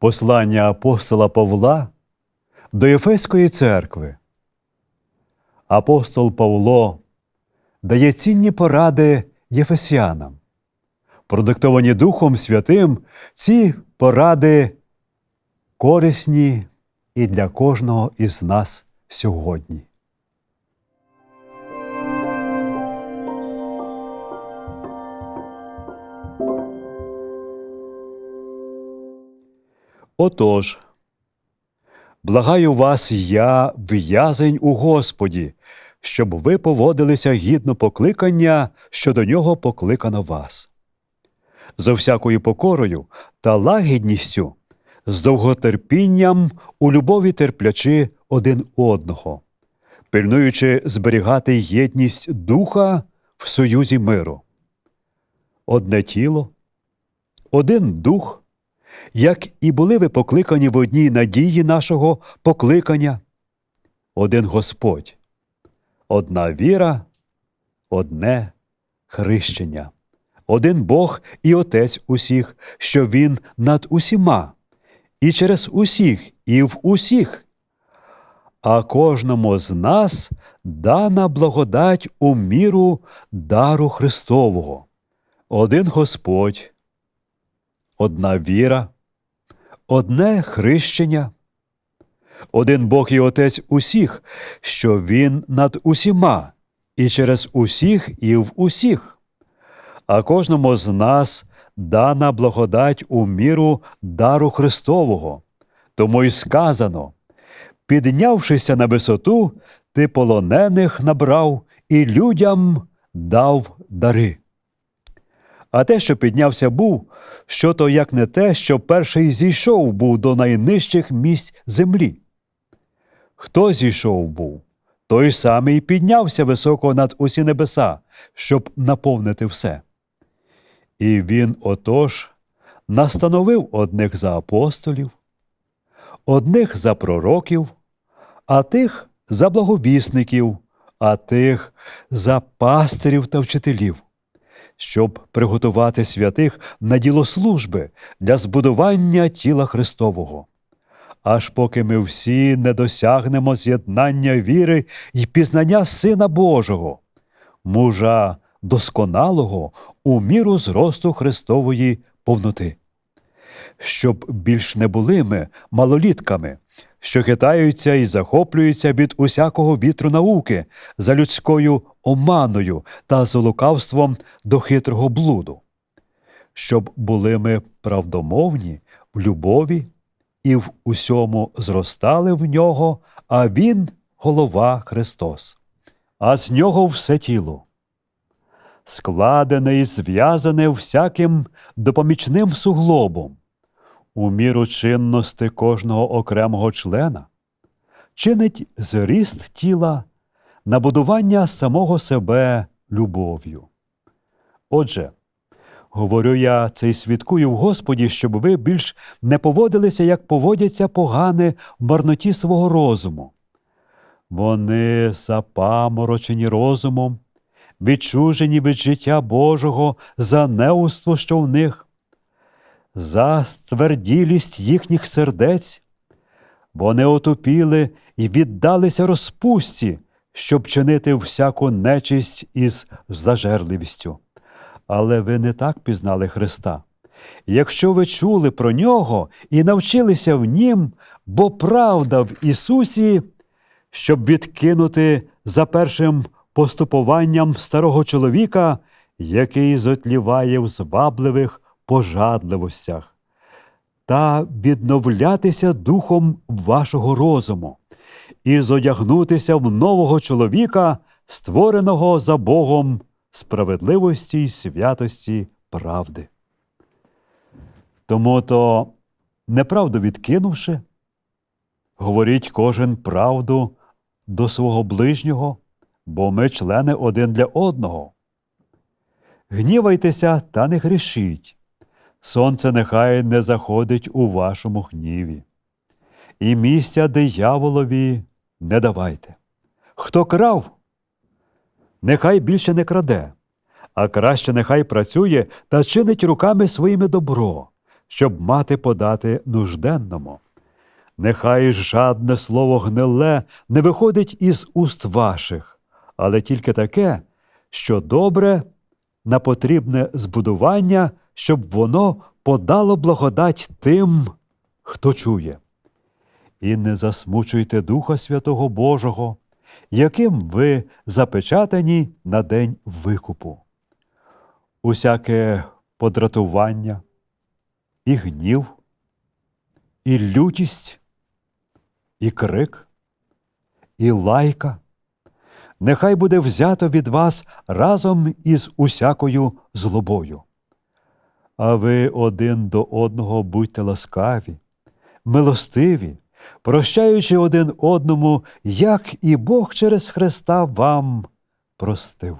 Послання апостола Павла до Єфеської церкви. Апостол Павло дає цінні поради єфесянам. Продиктовані Духом Святим, ці поради корисні і для кожного із нас сьогодні. Отож, благаю вас я, в'язень у Господі, щоб ви поводилися гідно покликання, що до нього покликано вас. За всякою покорою та лагідністю, з довготерпінням у любові терплячи один одного, пильнуючи зберігати єдність духа в союзі миру. Одне тіло, один дух, як і були ви покликані в одній надії нашого покликання, один Господь, одна віра, одне хрещення, один Бог і Отець усіх, що Він над усіма, і через усіх, і в усіх. А кожному з нас дана благодать у міру дару Христового, один Господь, одна віра, одне хрещення, один Бог і Отець усіх, що Він над усіма, і через усіх, і в усіх. А кожному з нас дана благодать у міру дару Христового. Тому й сказано піднявшися на висоту, ти полонених набрав і людям дав дари. А те, що піднявся був, що то як не те, що перший зійшов був до найнижчих місць землі. Хто зійшов був, той самий піднявся високо над усі небеса, щоб наповнити все. І він отож настановив одних за апостолів, одних за пророків, а тих за благовісників, а тих за пастирів та вчителів щоб приготувати святих на діло служби для збудування тіла Христового. Аж поки ми всі не досягнемо з'єднання віри і пізнання Сина Божого, мужа досконалого у міру зросту Христової повноти. Щоб більш не були ми малолітками, що хитаються і захоплюються від усякого вітру науки за людською оманою та за лукавством до хитрого блуду, щоб були ми правдомовні в любові і в усьому зростали в нього, а Він голова Христос, а з нього все тіло. Складене і зв'язане всяким допомічним суглобом, у міру чинності кожного окремого члена, чинить зріст тіла на будування самого себе любов'ю. Отже, говорю я це й свідкую в Господі, щоб ви більш не поводилися, як поводяться погани в марноті свого розуму. Вони запаморочені розумом, відчужені від життя Божого за неуство, що в них, за стверділість їхніх сердець. Вони отупіли і віддалися розпусті, щоб чинити всяку нечисть із зажерливістю. Але ви не так пізнали Христа. Якщо ви чули про нього і навчилися в Нім, бо правда в Ісусі, щоб відкинути за першим поступуванням старого чоловіка, який зотліває в звабливих пожадливостях, та відновлятися духом вашого розуму, і зодягнутися в нового чоловіка, створеного за Богом справедливості й святості правди. Тому то, неправду відкинувши, говоріть кожен правду до свого ближнього, бо ми члени один для одного. Гнівайтеся та не грішіть. Сонце нехай не заходить у вашому гніві. І місця дияволові не давайте. Хто крав, нехай більше не краде, а краще нехай працює та чинить руками своїми добро, щоб мати подати нужденному. Нехай жадне слово гниле не виходить із уст ваших, але тільки таке, що добре на потрібне збудування, щоб воно подало благодать тим, хто чує. І не засмучуйте Духа Святого Божого, яким ви запечатані на день викупу. Усяке подратування, і гнів, і лютість, і крик, і лайка. Нехай буде взято від вас разом із усякою злобою. А ви один до одного будьте ласкаві, милостиві, прощаючи один одному, як і Бог через Христа вам простив.